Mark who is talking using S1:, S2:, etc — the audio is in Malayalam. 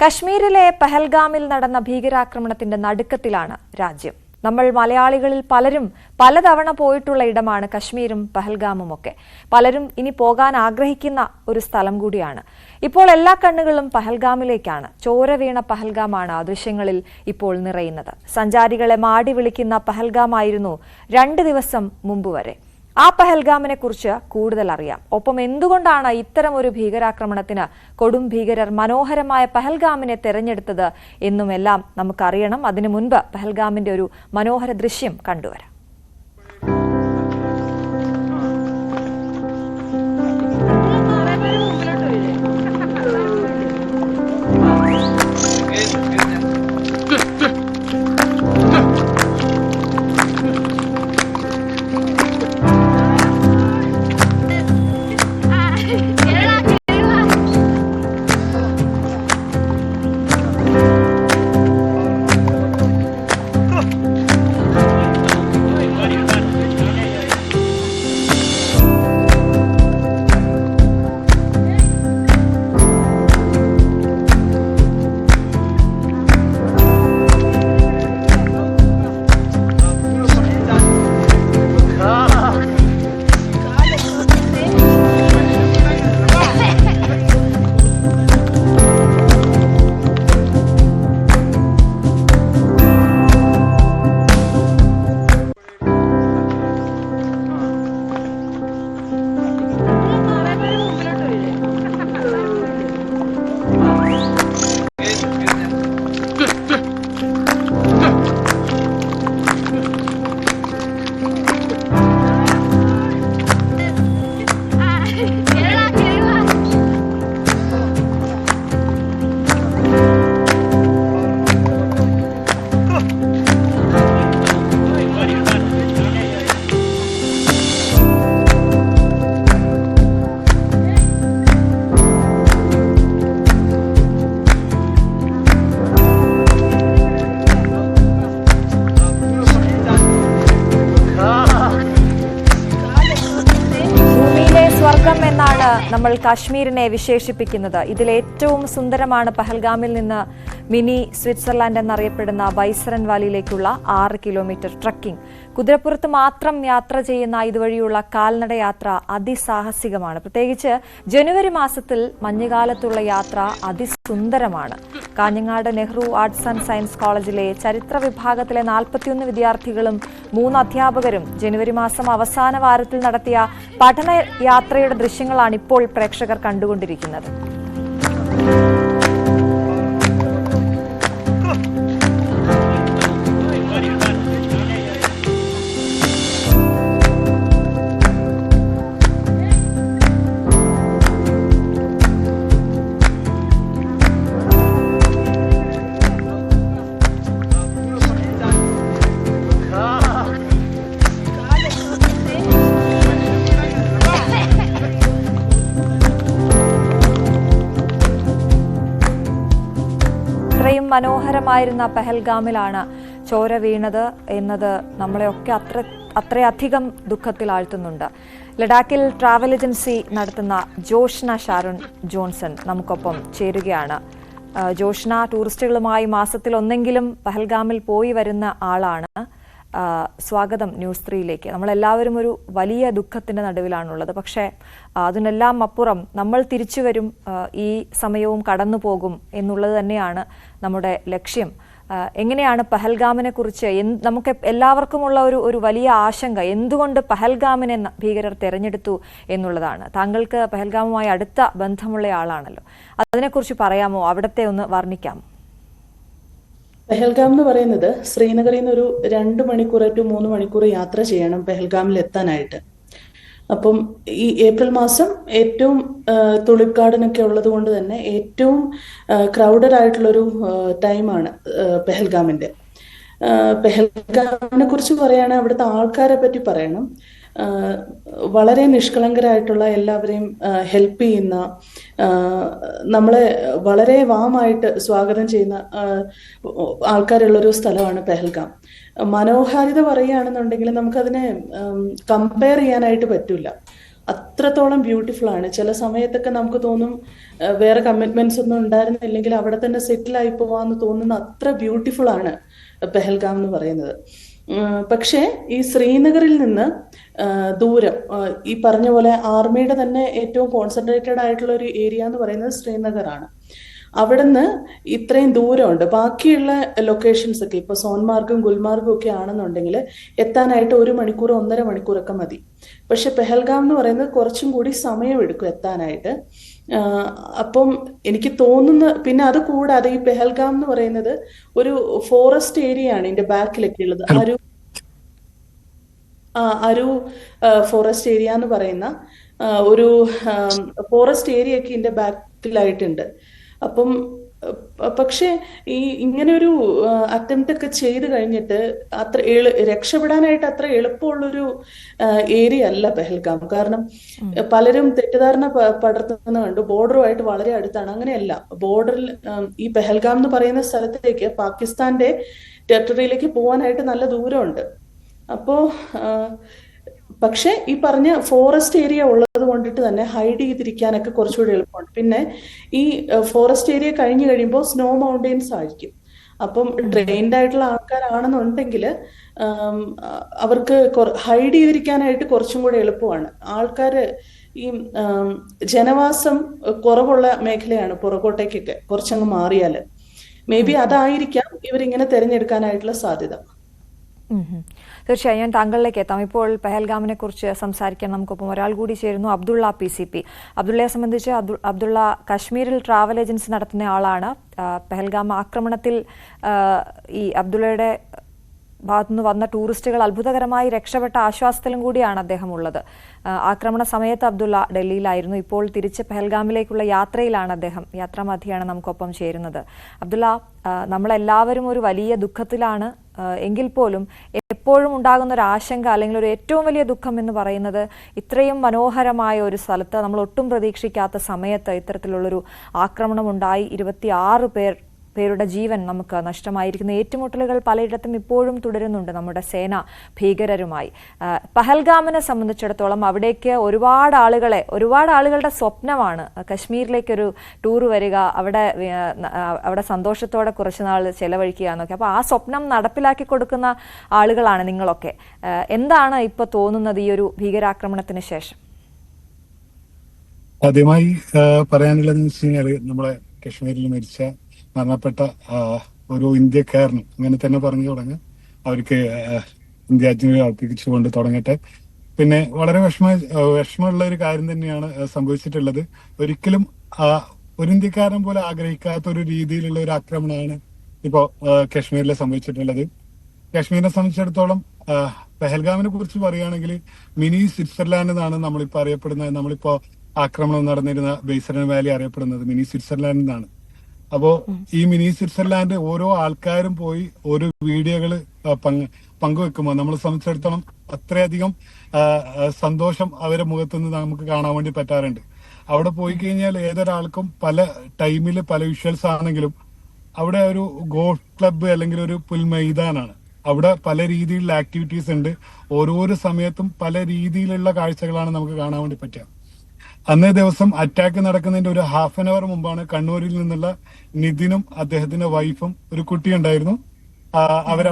S1: കശ്മീരിലെ പഹൽഗാമിൽ നടന്ന ഭീകരാക്രമണത്തിന്റെ നടുക്കത്തിലാണ് രാജ്യം. നമ്മൾ മലയാളികളിൽ പലരും പലതവണ പോയിട്ടുള്ള ഇടമാണ് കശ്മീരും പഹൽഗാമും ഒക്കെ പലരും ഇനി പോകാൻ ആഗ്രഹിക്കുന്ന ഒരു സ്ഥലം കൂടിയാണ്. ഇപ്പോൾ എല്ലാ കണ്ണുകളും പഹൽഗാമിലേക്കാണ്. ചോര വീണ പഹൽഗാമാണ് ആ ദൃശ്യങ്ങളിൽ ഇപ്പോൾ നിറയുന്നത്. സഞ്ചാരികളെ മാടി വിളിക്കുന്ന പഹൽഗാമായിരുന്നു രണ്ട് ദിവസം മുമ്പ് വരെ. ആ പഹൽഗാമിനെ കുറിച്ച് കൂടുതൽ അറിയാം ഒപ്പം എന്തുകൊണ്ടാണ് ഇത്തരം ഒരു ഭീകരാക്രമണത്തിന് കൊടും ഭീകരർ മനോഹരമായ പഹൽഗാമിനെ തെരഞ്ഞെടുത്തത് എന്നുമെല്ലാം നമുക്കറിയണം. അതിനു മുൻപ് പഹൽഗാമിന്റെ ഒരു മനോഹര ദൃശ്യം കണ്ടുവരാം. നമ്മൾ കാശ്മീരിനെ വിശേഷിപ്പിക്കുന്നത്. ഇതിൽ ഏറ്റവും സുന്ദരമാണ് പഹൽഗാമിൽ നിന്ന് മിനി സ്വിറ്റ്സർലാൻഡ് എന്നറിയപ്പെടുന്ന ബൈസറൻ വാലിയിലേക്കുള്ള ആറ് കിലോമീറ്റർ ട്രക്കിംഗ്. കുതിരപ്പുറത്ത് മാത്രം യാത്ര ചെയ്യുന്ന ഇതുവഴിയുള്ള കാൽനട യാത്ര അതിസാഹസികമാണ്. പ്രത്യേകിച്ച് ജനുവരി മാസത്തിൽ മഞ്ഞുകാലത്തുള്ള യാത്ര അതിസുന്ദരമാണ്. Kanhangad Nehru arts and science കോളേജിലെ ചരിത്ര വിഭാഗത്തിലെ നാൽപ്പത്തിയൊന്ന് വിദ്യാർത്ഥികളും മൂന്ന് അധ്യാപകരും ജനുവരി മാസം അവസാന വാരത്തിൽ നടത്തിയ പഠനയാത്രയുടെ ദൃശ്യങ്ങളാണ് ഇപ്പോൾ പ്രേക്ഷകർ കണ്ടുകൊണ്ടിരിക്കുന്നത്. മനോഹരമായിരുന്ന പെഹൽഗാമിലാണ് ചോര വീണത് എന്നത് നമ്മളെയൊക്കെ അത്ര അത്രയധികം ദുഃഖത്തിൽ ആഴ്ത്തുന്നുണ്ട്. ലഡാക്കിൽ ട്രാവൽ ഏജൻസി നടത്തുന്ന ജോഷ്ന ഷാരുൺ ജോൺസൺ നമുക്കൊപ്പം ചേരുകയാണ്. ജോഷ്ന ടൂറിസ്റ്റുകളുമായി മാസത്തിൽ ഒന്നെങ്കിലും പഹൽഗാമിൽ പോയി വരുന്ന ആളാണ്. സ്വാഗതം ന്യൂസ് ത്രീയിലേക്ക്. നമ്മളെല്ലാവരും ഒരു വലിയ ദുഃഖത്തിന്റെ നടുവിലാണുള്ളത്. പക്ഷേ അതിനെല്ലാം അപ്പുറം നമ്മൾ തിരിച്ചു വരും ഈ സമയവും കടന്നു പോകും എന്നുള്ളത് തന്നെയാണ് നമ്മുടെ ലക്ഷ്യം. എങ്ങനെയാണ് പഹൽഗാമിനെ കുറിച്ച് നമുക്ക് എല്ലാവർക്കുമുള്ള ഒരു ഒരു വലിയ ആശങ്ക എന്തുകൊണ്ട് പഹൽഗാമിനെ ഭീകരർ തെരഞ്ഞെടുത്തു എന്നുള്ളതാണ്. താങ്കൾക്ക് പഹൽഗാമുമായി അടുത്ത ബന്ധമുള്ള ആളാണല്ലോ. അതിനെക്കുറിച്ച് പറയാമോ? അവിടത്തെ ഒന്ന് വർണിക്കാമോ
S2: പെഹൽഗാം എന്ന് പറയുന്നത് ശ്രീനഗറിൽ നിന്ന് ഒരു രണ്ട് മണിക്കൂർ ടു മൂന്ന് മണിക്കൂർ യാത്ര ചെയ്യണം പെഹൽഗാമിൽ എത്താനായിട്ട്. അപ്പം ഈ ഏപ്രിൽ മാസം ഏറ്റവും ഗാർഡൻ ഉള്ളത് കൊണ്ട് തന്നെ ഏറ്റവും ക്രൗഡഡ് ആയിട്ടുള്ളൊരു ടൈമാണ് പെഹൽഗാമിന്റെ. പെഹൽഗാമിനെ കുറിച്ച് പറയുകയാണെങ്കിൽ അവിടുത്തെ ആൾക്കാരെ പറ്റി പറയണം. വളരെ നിഷ്കളങ്കരായിട്ടുള്ള എല്ലാവരെയും ഹെൽപ്പ് ചെയ്യുന്ന നമ്മളെ വളരെ വാമായിട്ട് സ്വാഗതം ചെയ്യുന്ന ആൾക്കാരുള്ളൊരു സ്ഥലമാണ് പെഹൽഗാം. മനോഹാരിത പറയുകയാണെന്നുണ്ടെങ്കിൽ നമുക്കതിനെ കമ്പയർ ചെയ്യാനായിട്ട് പറ്റില്ല അത്രത്തോളം ബ്യൂട്ടിഫുൾ ആണ്. ചില സമയത്തൊക്കെ നമുക്ക് തോന്നും വേറെ കമ്മിറ്റ്മെന്റ്സ് ഒന്നും ഉണ്ടായിരുന്നില്ലെങ്കിൽ അവിടെ തന്നെ സെറ്റിൽ ആയി പോവാന്ന് തോന്നുന്ന അത്ര ബ്യൂട്ടിഫുൾ ആണ് പെഹൽഗാം എന്ന് പറയുന്നത്. പക്ഷേ ഈ ശ്രീനഗറിൽ നിന്ന് ദൂരം ഈ പറഞ്ഞ പോലെ ആർമിയുടെ തന്നെ ഏറ്റവും കോൺസെൻട്രേറ്റഡ് ആയിട്ടുള്ള ഒരു ഏരിയ എന്ന് പറയുന്നത് ശ്രീനഗറാണ്. അവിടുന്ന് ഇത്രയും ദൂരമുണ്ട്. ബാക്കിയുള്ള ലൊക്കേഷൻസ് ഒക്കെ ഇപ്പൊ സോൻമാർഗും ഗുൽമാർഗും ഒക്കെ ആണെന്നുണ്ടെങ്കിൽ എത്താനായിട്ട് ഒരു മണിക്കൂർ ഒന്നര മണിക്കൂറൊക്കെ മതി. പക്ഷെ പെഹൽഗാം എന്ന് പറയുന്നത് കുറച്ചും കൂടി സമയമെടുക്കും എത്താനായിട്ട്. അപ്പം എനിക്ക് തോന്നുന്ന പിന്നെ അത് കൂടാതെ ഈ പെഹൽഗാം എന്ന് പറയുന്നത് ഒരു ഫോറസ്റ്റ് ഏരിയ ആണ് ഇതിന്റെ ബാക്കിലൊക്കെ ഉള്ളത്. അരു ആ അരു ഫോറസ്റ്റ് ഏരിയ എന്ന് പറയുന്ന ഒരു ഫോറസ്റ്റ് ഏരിയ ഒക്കെ ഇതിന്റെ ബാക്കിലായിട്ടുണ്ട്. അപ്പം പക്ഷേ ഈ ഇങ്ങനെ ഒരു അറ്റംപ്റ്റ് ഒക്കെ ചെയ്ത് കഴിഞ്ഞിട്ട് അത്ര എളു രക്ഷപ്പെടാനായിട്ട് അത്ര എളുപ്പമുള്ളൊരു ഏരിയ അല്ല പെഹൽഗാം. കാരണം പലരും തെറ്റിദ്ധാരണ പടർത്തുന്ന കണ്ടു. ബോർഡറുമായിട്ട് വളരെ അടുത്താണ്. അങ്ങനെയല്ല. ബോർഡറിൽ ഈ പെഹൽഗാം എന്ന് പറയുന്ന സ്ഥലത്തേക്ക് പാകിസ്ഥാന്റെ ടെറിട്ടറിയിലേക്ക് പോകാനായിട്ട് നല്ല ദൂരമുണ്ട്. അപ്പോ പക്ഷെ ഈ പറഞ്ഞ ഫോറസ്റ്റ് ഏരിയ ഉള്ളത് കൊണ്ടിട്ട് തന്നെ ഹൈഡ് ചെയ്തിരിക്കാനൊക്കെ കുറച്ചുകൂടി എളുപ്പമുണ്ട് പിന്നെ ഈ ഫോറസ്റ്റ് ഏരിയ കഴിഞ്ഞു കഴിയുമ്പോൾ സ്നോ മൗണ്ടെയിൻസ് ആയിരിക്കും. അപ്പം ട്രെയിൻഡ് ആയിട്ടുള്ള ആൾക്കാരാണെന്നുണ്ടെങ്കിൽ അവർക്ക് ഹൈഡ് ചെയ്തിരിക്കാനായിട്ട് കുറച്ചും കൂടെ എളുപ്പമാണ്. ആൾക്കാര് ഈ ജനവാസം കുറവുള്ള മേഖലയാണ് പുറകോട്ടേക്കൊക്കെ കുറച്ചങ്ങ് മാറിയാൽ മേ ബി അതായിരിക്കാം ഇവരിങ്ങനെ തിരഞ്ഞെടുക്കാനായിട്ടുള്ള സാധ്യത.
S1: തീർച്ചയായും ഞാൻ താങ്കളിലേക്ക് എത്താം. ഇപ്പോൾ പെഹൽഗാമിനെ കുറിച്ച് സംസാരിക്കാൻ നമുക്കൊപ്പം ഒരാൾ കൂടി ചേരുന്നു അബ്ദുള്ള പി സി പി. അബ്ദുള്ളയെ സംബന്ധിച്ച് അബ്ദു- അബ്ദുള്ള കശ്മീരിൽ ട്രാവൽ ഏജൻസി നടത്തുന്ന ആളാണ്. പെഹൽഗാം ആക്രമണത്തിൽ ഈ അബ്ദുള്ളയുടെ ഭാഗത്തുനിന്ന് വന്ന ടൂറിസ്റ്റുകൾ അത്ഭുതകരമായി രക്ഷപ്പെട്ട ആശ്വാസത്തിലും കൂടിയാണ് അദ്ദേഹം ഉള്ളത് ആക്രമണ സമയത്ത് അബ്ദുള്ള ഡൽഹിയിലായിരുന്നു. ഇപ്പോൾ തിരിച്ച് പെഹൽഗാമിലേക്കുള്ള യാത്രയിലാണ് അദ്ദേഹം. യാത്രാമധ്യയാണ് നമുക്കൊപ്പം ചേരുന്നത്. അബ്ദുള്ള നമ്മളെല്ലാവരും ഒരു വലിയ ദുഃഖത്തിലാണ്. എങ്കിൽ പോലും എപ്പോഴും ഉണ്ടാകുന്ന ഒരു ആശങ്ക അല്ലെങ്കിൽ ഒരു ഏറ്റവും വലിയ ദുഃഖം എന്ന് പറയുന്നത് ഇത്രയും മനോഹരമായ ഒരു സ്ഥലത്ത് നമ്മൾ ഒട്ടും പ്രതീക്ഷിക്കാത്ത സമയത്ത് ഇത്തരത്തിലുള്ളൊരു ആക്രമണം ഉണ്ടായി. ഇരുപത്തിയാറ് പേർ പേരുടെ ജീവൻ നമുക്ക് നഷ്ടമായിരിക്കുന്നു ഏറ്റുമുട്ടലുകൾ പലയിടത്തും ഇപ്പോഴും തുടരുന്നുണ്ട് നമ്മുടെ സേന ഭീകരരുമായി. പഹൽഗാമിനെ സംബന്ധിച്ചിടത്തോളം അവിടേക്ക് ഒരുപാട് ആളുകളെ ഒരുപാട് ആളുകളുടെ സ്വപ്നമാണ് കശ്മീരിലേക്ക് ഒരു ടൂർ വരിക അവിടെ അവിടെ സന്തോഷത്തോടെ കുറച്ച് നാൾ ചെലവഴിക്കുക എന്നൊക്കെ. അപ്പോൾ ആ സ്വപ്നം നടപ്പിലാക്കി കൊടുക്കുന്ന ആളുകളാണ് നിങ്ങളൊക്കെ. എന്താണ് ഇപ്പോൾ തോന്നുന്നത് ഈ ഒരു ഭീകരാക്രമണത്തിന് ശേഷം?
S3: ആദ്യമായി പറയാനുള്ളത് പറയാനുള്ളതെന്ന് വെച്ച് കഴിഞ്ഞാൽ നമ്മളെ കശ്മീരിൽ മരിച്ച മരണപ്പെട്ട ഒരു ഇന്ത്യക്കാരനും അങ്ങനെ തന്നെ പറഞ്ഞു തുടങ്ങാം. അവർക്ക് ആ, ഇന്ത്യാജ്ഞലി അർപ്പിച്ചുകൊണ്ട് തുടങ്ങട്ടെ. പിന്നെ വളരെ വിഷമ വിഷമമുള്ള ഒരു കാര്യം തന്നെയാണ് സംഭവിച്ചിട്ടുള്ളത്. ഒരിക്കലും ഒരു ഇന്ത്യക്കാരൻ പോലെ ആഗ്രഹിക്കാത്ത ഒരു രീതിയിലുള്ള ഒരു ആക്രമണമാണ് ഇപ്പോ കാശ്മീരിൽ സംഭവിച്ചിട്ടുള്ളത്. കാശ്മീരിനെ സംബന്ധിച്ചിടത്തോളം പെഹൽഗാമിനെ കുറിച്ച് പറയുകയാണെങ്കിൽ മിനി സ്വിറ്റ്സർലാൻഡ് എന്നാണ് നമ്മളിപ്പോ അറിയപ്പെടുന്നത്. നമ്മളിപ്പോ ആക്രമണം നടന്നിരുന്ന ബേസറൻ വാലി അറിയപ്പെടുന്നത്. മിനി സ്വിറ്റ്സർലാൻഡ് എന്നാണ്. അപ്പോ ഈ മിനി സ്വിറ്റ്സർലാൻഡ് ഓരോ ആൾക്കാരും പോയി ഓരോ വീഡിയോകൾ പങ്കുവെക്കുമ്പോൾ നമ്മളെ സംബന്ധിച്ചിടത്തോളം അത്രയധികം സന്തോഷം അവരുടെ മുഖത്ത് നിന്ന് നമുക്ക് കാണാൻ വേണ്ടി പറ്റാറുണ്ട്. അവിടെ പോയി കഴിഞ്ഞാൽ ഏതൊരാൾക്കും പല ടൈമിൽ പല വിഷ്വൽസ് ആണെങ്കിലും അവിടെ ഒരു ഗോൾഫ് ക്ലബ്ബ് അല്ലെങ്കിൽ ഒരു പുൽമൈതാനാണ് അവിടെ പല രീതിയിലുള്ള ആക്ടിവിറ്റീസ് ഉണ്ട്. ഓരോരോ സമയത്തും പല രീതിയിലുള്ള കാഴ്ചകളാണ് നമുക്ക് കാണാൻ വേണ്ടി പറ്റുക. അന്നേ ദിവസം അറ്റാക്ക് നടക്കുന്നതിന്റെ ഒരു ഹാഫ് ആൻ അവർ മുമ്പാണ് കണ്ണൂരിൽ നിന്നുള്ള നിതിനും അദ്ദേഹത്തിന്റെ വൈഫും ഒരു കുട്ടിയുണ്ടായിരുന്നു. അവർ